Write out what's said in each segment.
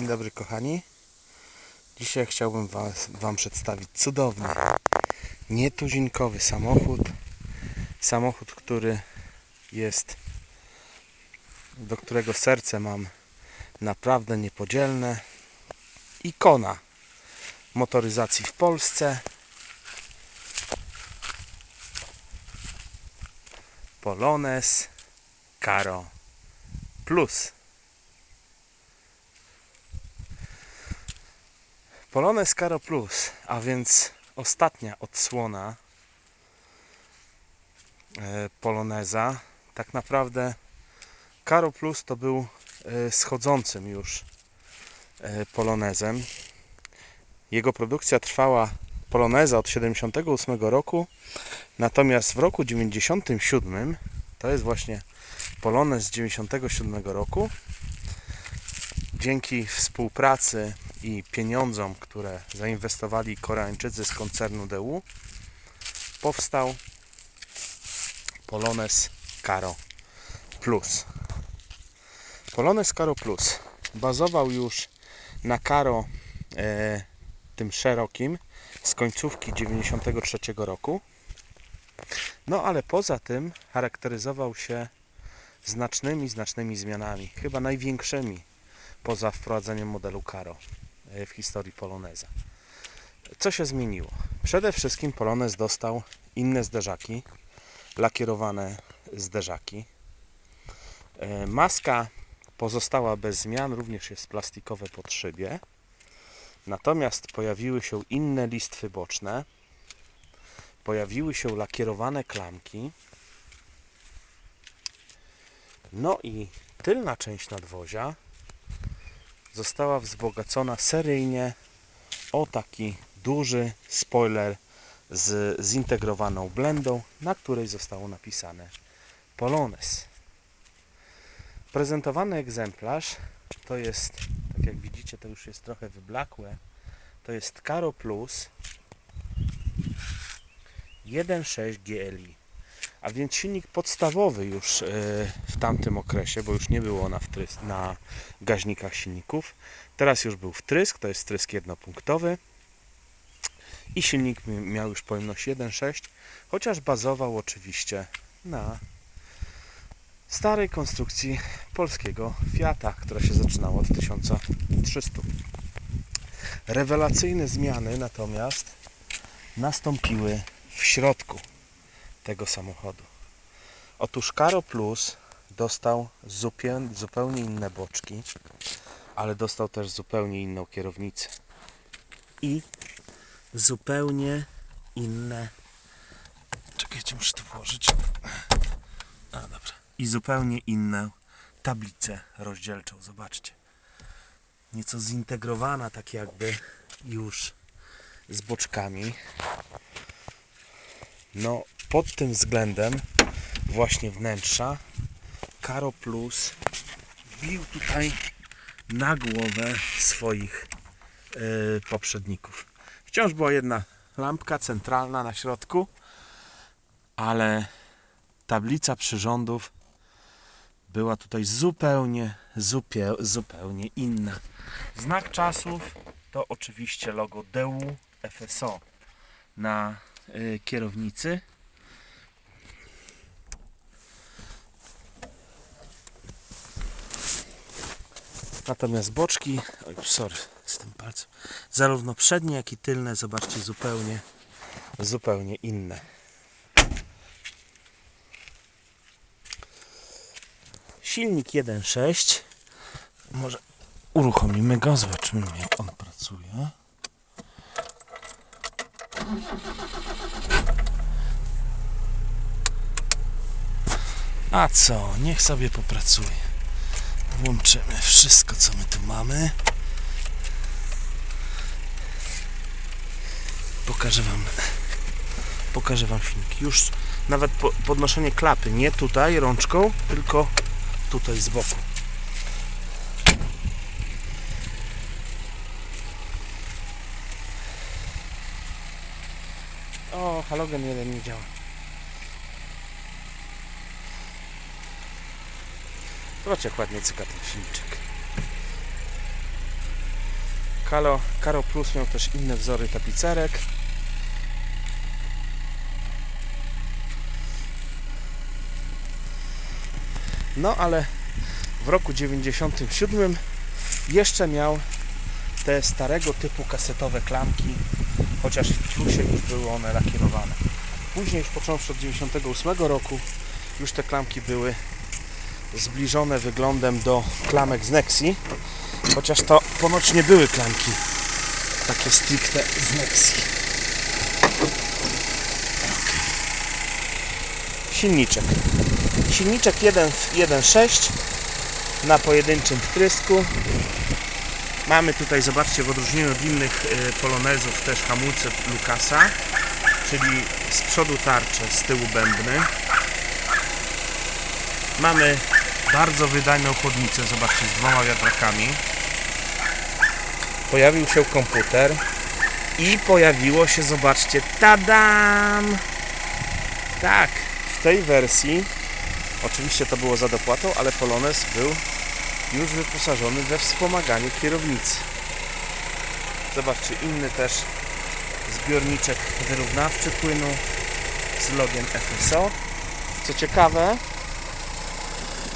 Dzień dobry kochani. Dzisiaj chciałbym was, Wam przedstawić cudowny, nietuzinkowy samochód. Samochód, który jest, do którego serce mam naprawdę niepodzielne. Ikona motoryzacji w Polsce. Polones Caro Plus. Polones Caro Plus, a więc ostatnia odsłona e, Poloneza. Tak naprawdę Caro Plus to był e, schodzącym już e, Polonezem. Jego produkcja trwała Poloneza od 78 roku, natomiast w roku 97 to jest właśnie Polonez z 97 roku. Dzięki współpracy i pieniądzom, które zainwestowali Koreańczycy z koncernu DU, powstał Polones Caro Plus. Polones Caro Plus bazował już na Caro e, tym szerokim z końcówki 93 roku. No ale poza tym charakteryzował się znacznymi, znacznymi zmianami, chyba największymi poza wprowadzeniem modelu Caro w historii Poloneza. Co się zmieniło? Przede wszystkim Polonez dostał inne zderzaki, lakierowane zderzaki. E, Maska pozostała bez zmian, również jest plastikowe podszybie. Natomiast pojawiły się inne listwy boczne, pojawiły się lakierowane klamki. No i tylna część nadwozia została wzbogacona seryjnie o taki duży spoiler z zintegrowaną blendą, na której zostało napisane Polones. Prezentowany egzemplarz to jest, tak jak widzicie, to już jest trochę wyblakłe. To jest Caro Plus 1.6 GLI. A więc silnik podstawowy już e, w tamtym okresie, bo już nie było na, wtrysk, na gaźnikach silników. Teraz już był wtrysk, to jest wtrysk jednopunktowy. I silnik mi- miał już pojemność 1.6, chociaż bazował oczywiście na starej konstrukcji polskiego Fiata, która się zaczynała od 1300. Rewelacyjne zmiany natomiast nastąpiły w środku tego samochodu. Otóż Caro Plus dostał zupełnie, inne boczki, ale dostał też zupełnie inną kierownicę i zupełnie inne. Czekajcie, muszę to włożyć. A, dobra. I zupełnie inną tablicę rozdzielczą. Zobaczcie. Nieco zintegrowana, tak jakby już z boczkami. No, pod tym względem właśnie wnętrza Caro Plus bił tutaj na głowę swoich yy, poprzedników. Wciąż była jedna lampka centralna na środku, ale tablica przyrządów była tutaj zupełnie, zupie, zupełnie inna. Znak czasów to oczywiście logo DU FSO na y, kierownicy. Natomiast boczki, oj, sorry, z tym palcem, zarówno przednie, jak i tylne, zobaczcie, zupełnie, zupełnie inne. Silnik 1.6. Może uruchomimy go, zobaczymy jak on pracuje. A co, niech sobie popracuje. Włączymy wszystko, co my tu mamy. Pokażę Wam, pokażę Wam silnik. Już nawet po, podnoszenie klapy, nie tutaj rączką, tylko tutaj z boku. O, halogen jeden nie działa. Zobaczcie jak ładnie cyka ten silniczek. Karo, Karo Plus miał też inne wzory tapicerek. No ale w roku 97 jeszcze miał te starego typu kasetowe klamki, chociaż w plusie już były one lakierowane. Później, już począwszy od 98 roku, już te klamki były zbliżone wyglądem do klamek z Nexi, chociaż to ponoć nie były klamki takie stricte z Nexi. Silniczek. Silniczek 1.6 na pojedynczym wtrysku. Mamy tutaj, zobaczcie, w odróżnieniu od innych y, polonezów też hamulce Lucasa, czyli z przodu tarcze, z tyłu bębny. Mamy bardzo wydajną chłodnicę, zobaczcie, z dwoma wiatrakami. Pojawił się komputer i pojawiło się, zobaczcie, tadam! Tak, w tej wersji, oczywiście to było za dopłatą, ale Polonez był już wyposażony we wspomaganie kierownicy. Zobaczcie, inny też zbiorniczek wyrównawczy płynu z logiem FSO. Co ciekawe,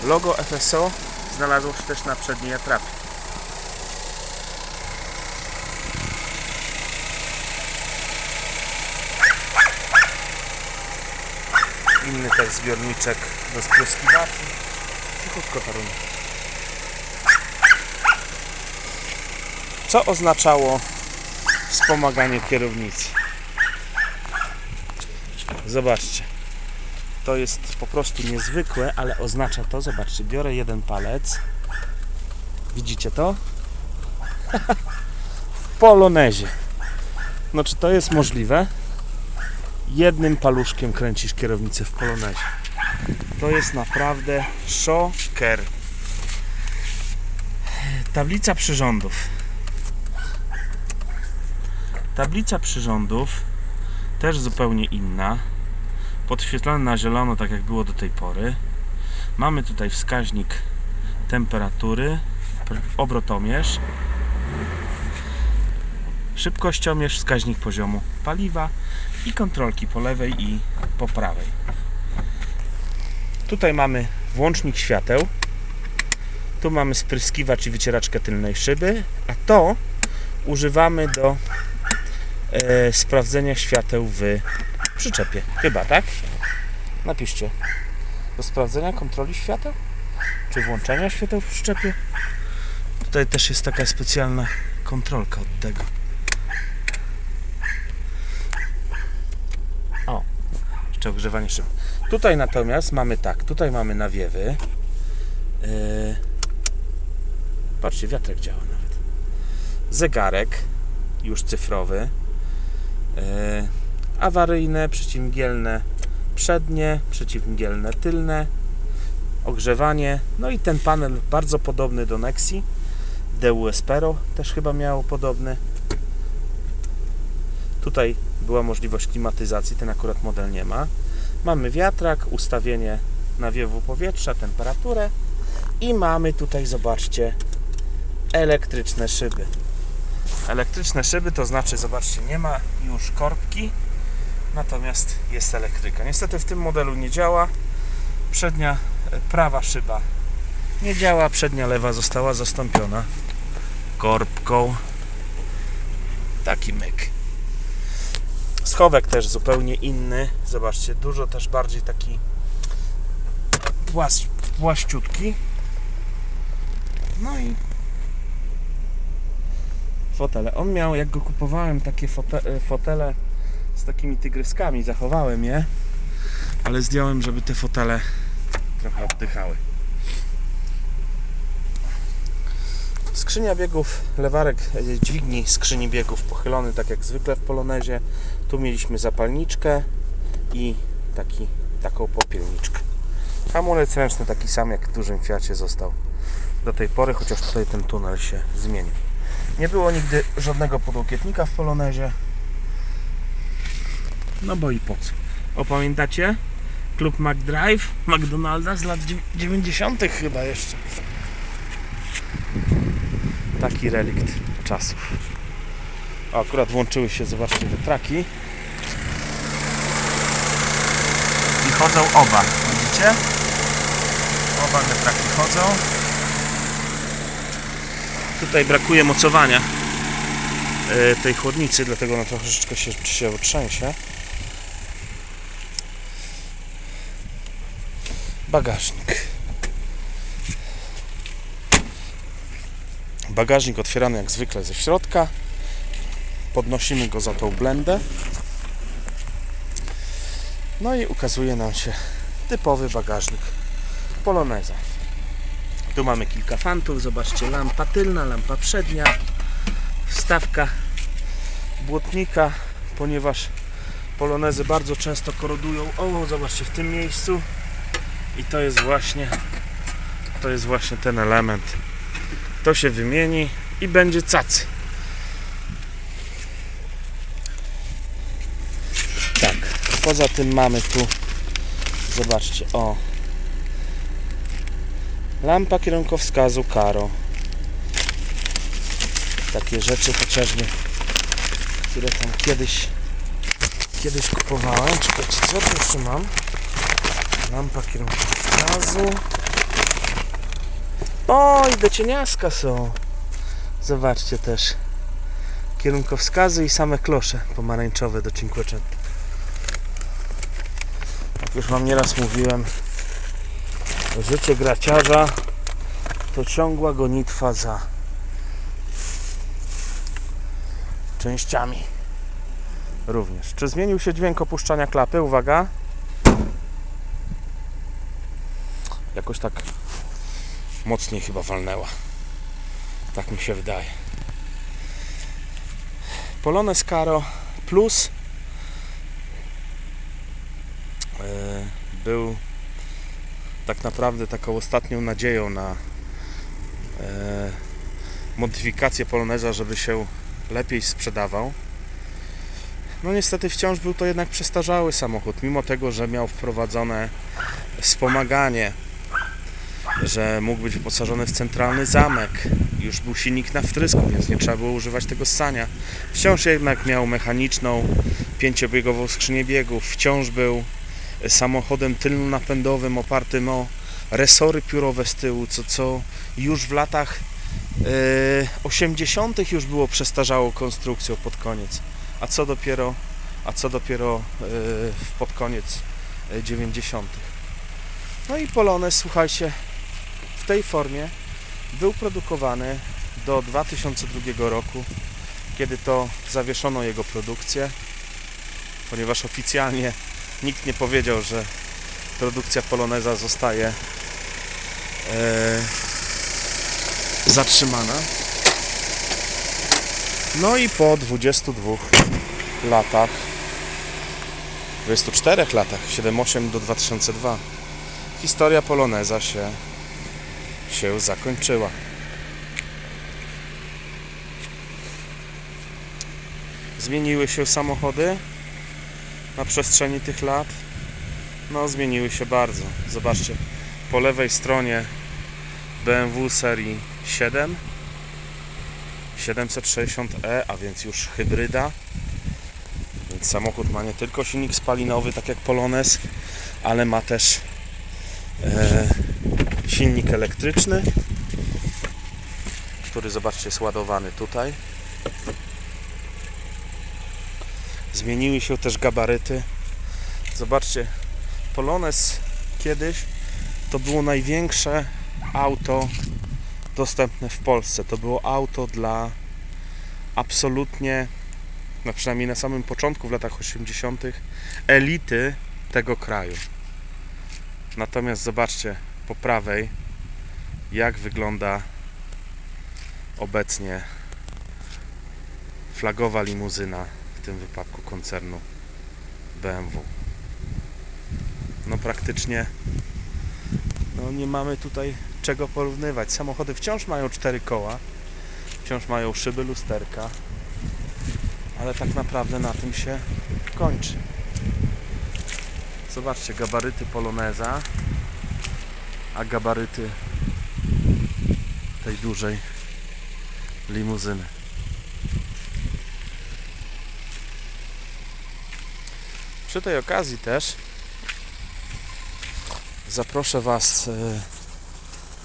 logo FSO znalazło się też na przedniej atrapie. Inny też zbiorniczek do spryskiwaczy. Cichutko tarunie. Co oznaczało wspomaganie kierownicy? Zobaczcie. To jest po prostu niezwykłe, ale oznacza to, zobaczcie, biorę jeden palec. Widzicie to? w polonezie. No czy to jest możliwe? Jednym paluszkiem kręcisz kierownicę w polonezie. To jest naprawdę szoker. Tablica przyrządów. Tablica przyrządów też zupełnie inna. Podświetlana na zielono, tak jak było do tej pory. Mamy tutaj wskaźnik temperatury, obrotomierz, szybkościomierz, wskaźnik poziomu paliwa i kontrolki po lewej i po prawej. Tutaj mamy włącznik świateł. Tu mamy spryskiwacz i wycieraczkę tylnej szyby, a to używamy do e, sprawdzenia świateł w przyczepie. Chyba, tak? Napiszcie. Do sprawdzenia kontroli świateł? Czy włączenia świateł w przyczepie? Tutaj też jest taka specjalna kontrolka od tego. O, jeszcze ogrzewanie szyb. Tutaj natomiast mamy tak, tutaj mamy nawiewy. Yy, patrzcie, wiatrek działa nawet. Zegarek, już cyfrowy. Yy, awaryjne, przeciwmgielne przednie, przeciwmgielne tylne, ogrzewanie, no i ten panel bardzo podobny do Nexi, DU Espero też chyba miało podobny. Tutaj była możliwość klimatyzacji, ten akurat model nie ma. Mamy wiatrak, ustawienie nawiewu powietrza, temperaturę i mamy tutaj, zobaczcie, elektryczne szyby. Elektryczne szyby to znaczy, zobaczcie, nie ma już korbki, natomiast jest elektryka. Niestety w tym modelu nie działa. Przednia e, prawa szyba nie działa, przednia lewa została zastąpiona korbką. Taki myk. Schowek też zupełnie inny. Zobaczcie, dużo też bardziej taki płas, płaściutki. No i fotele. On miał, jak go kupowałem, takie fote, fotele z takimi tygryskami. Zachowałem je, ale zdjąłem, żeby te fotele trochę oddychały. Skrzynia biegów, lewarek e, dźwigni skrzyni biegów pochylony tak jak zwykle w Polonezie. Tu mieliśmy zapalniczkę i taki, taką popielniczkę. Hamulec ręczny taki sam jak w dużym Fiacie został do tej pory, chociaż tutaj ten tunel się zmienił. Nie było nigdy żadnego podłokietnika w Polonezie. No bo i po co? O pamiętacie? Klub McDrive McDonalda z lat dziew- 90. chyba jeszcze. Taki relikt. czasów. O, akurat włączyły się, zobaczcie, wiatraki. I chodzą oba, widzicie? Oba wiatraki chodzą. Tutaj brakuje mocowania e, tej chłodnicy, dlatego ona troszeczkę się, się trzęsie. Bagażnik. Bagażnik otwierany jak zwykle ze środka. Podnosimy go za tą blendę. No i ukazuje nam się typowy bagażnik Poloneza. Tu mamy kilka fantów, zobaczcie, lampa tylna, lampa przednia, wstawka błotnika, ponieważ polonezy bardzo często korodują. O, zobaczcie, w tym miejscu i to jest właśnie to jest właśnie ten element. To się wymieni i będzie cacy. Tak, poza tym mamy tu zobaczcie, o lampa kierunkowskazu Karo takie rzeczy chociażby które tam kiedyś kiedyś kupowałem czekajcie, co tu jeszcze mam lampa kierunkowskazu o i do cieniaska są zobaczcie też kierunkowskazy i same klosze pomarańczowe do Cinquecento jak już wam nieraz mówiłem życie graciarza to ciągła gonitwa za częściami również. Czy zmienił się dźwięk opuszczania klapy? Uwaga. Jakoś tak mocniej chyba walnęła. Tak mi się wydaje. Polones Caro Plus e, był tak naprawdę taką ostatnią nadzieją na e, modyfikację Poloneza, żeby się lepiej sprzedawał. No niestety wciąż był to jednak przestarzały samochód, mimo tego, że miał wprowadzone wspomaganie, że mógł być wyposażony w centralny zamek, już był silnik na wtrysku, więc nie trzeba było używać tego ssania. Wciąż jednak miał mechaniczną, pięciobiegową skrzynię biegów, wciąż był samochodem tylnonapędowym opartym o resory piórowe z tyłu, co, co już w latach e, 80. już było przestarzałą konstrukcją pod koniec. A co dopiero, a co dopiero e, pod koniec e, 90. No i Polonez, słuchajcie, w tej formie był produkowany do 2002 roku, kiedy to zawieszono jego produkcję, ponieważ oficjalnie nikt nie powiedział, że produkcja Poloneza zostaje e, zatrzymana. No i po 22 latach, 24 latach, 7-8 do 2002, historia Poloneza się, się zakończyła. Zmieniły się samochody na przestrzeni tych lat. No, zmieniły się bardzo. Zobaczcie, po lewej stronie BMW serii 7 760e, a więc już hybryda. Więc samochód ma nie tylko silnik spalinowy, tak jak Polones, ale ma też e, silnik elektryczny, który zobaczcie jest ładowany tutaj. Zmieniły się też gabaryty. Zobaczcie, Polones kiedyś to było największe auto dostępne w Polsce. To było auto dla absolutnie, no przynajmniej na samym początku w latach 80., elity tego kraju. Natomiast zobaczcie po prawej, jak wygląda obecnie flagowa limuzyna w tym wypadku koncernu BMW. No praktycznie no nie mamy tutaj czego porównywać. Samochody wciąż mają cztery koła, wciąż mają szyby lusterka, ale tak naprawdę na tym się kończy. Zobaczcie, gabaryty Poloneza, a gabaryty tej dużej limuzyny. Przy tej okazji też zaproszę Was e,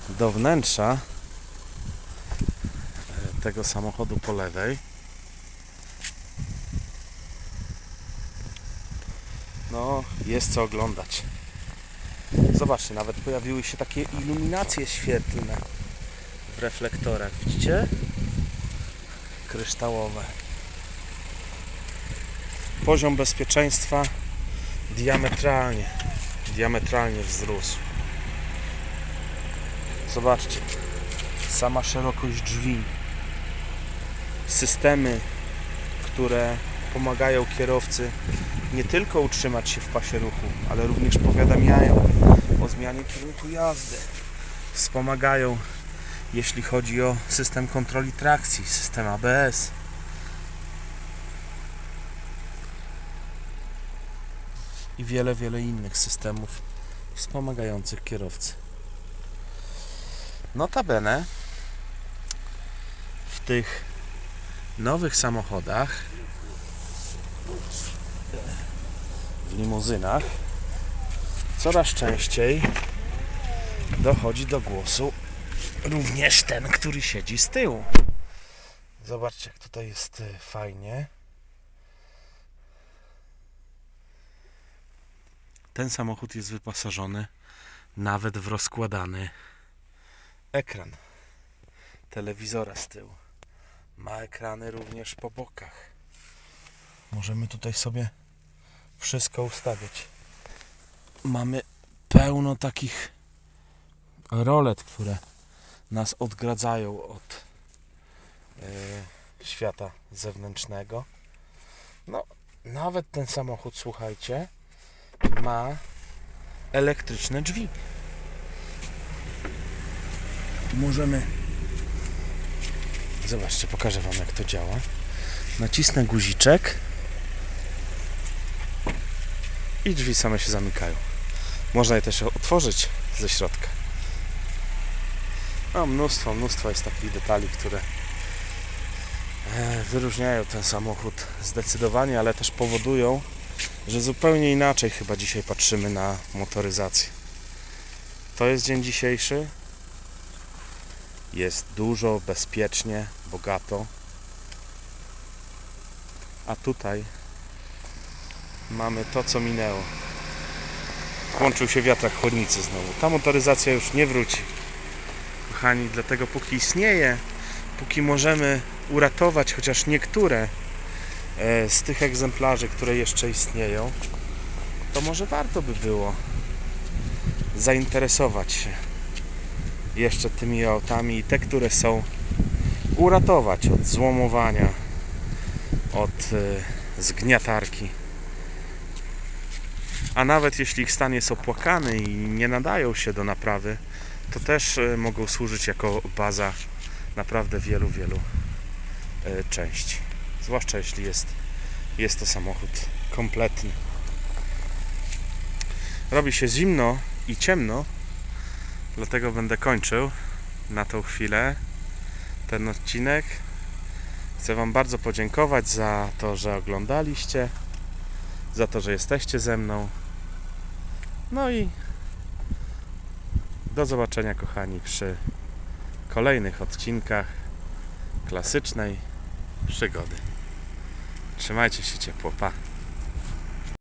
do wnętrza e, tego samochodu po lewej. No, jest co oglądać. Zobaczcie, nawet pojawiły się takie iluminacje świetlne w reflektorach, widzicie? Kryształowe. Poziom bezpieczeństwa diametralnie, diametralnie wzrósł. Zobaczcie, sama szerokość drzwi, systemy, które pomagają kierowcy nie tylko utrzymać się w pasie ruchu, ale również powiadamiają o zmianie kierunku jazdy. Wspomagają, jeśli chodzi o system kontroli trakcji, system ABS. I wiele, wiele innych systemów wspomagających kierowcę. Notabene w tych nowych samochodach w limuzynach coraz częściej dochodzi do głosu również ten, który siedzi z tyłu. Zobaczcie, jak tutaj jest y, fajnie. Ten samochód jest wyposażony nawet w rozkładany ekran telewizora z tyłu. Ma ekrany również po bokach. Możemy tutaj sobie wszystko ustawiać. Mamy pełno takich rolet, które nas odgradzają od e, świata zewnętrznego. No, nawet ten samochód, słuchajcie, ma elektryczne drzwi. Możemy. Zobaczcie, pokażę Wam, jak to działa. Nacisnę guziczek i drzwi same się zamykają. Można je też otworzyć ze środka. No, mnóstwo, mnóstwo jest takich detali, które e, wyróżniają ten samochód zdecydowanie, ale też powodują, że zupełnie inaczej chyba dzisiaj patrzymy na motoryzację. To jest dzień dzisiejszy. Jest dużo, bezpiecznie, bogato. A tutaj mamy to, co minęło. Włączył się wiatrak chłodnicy znowu. Ta motoryzacja już nie wróci. Kochani, dlatego póki istnieje, póki możemy uratować chociaż niektóre e, z tych egzemplarzy, które jeszcze istnieją, to może warto by było zainteresować się jeszcze tymi autami i te, które są uratować od złomowania, od e, zgniatarki. A nawet jeśli ich stan jest opłakany i nie nadają się do naprawy, to też e, mogą służyć jako baza naprawdę wielu, wielu e, części. Zwłaszcza jeśli jest, jest to samochód kompletny. Robi się zimno i ciemno, dlatego będę kończył na tą chwilę ten odcinek. Chcę Wam bardzo podziękować za to, że oglądaliście, za to, że jesteście ze mną. No i do zobaczenia, kochani, przy kolejnych odcinkach klasycznej przygody. Trzymajcie się ciepło, pa!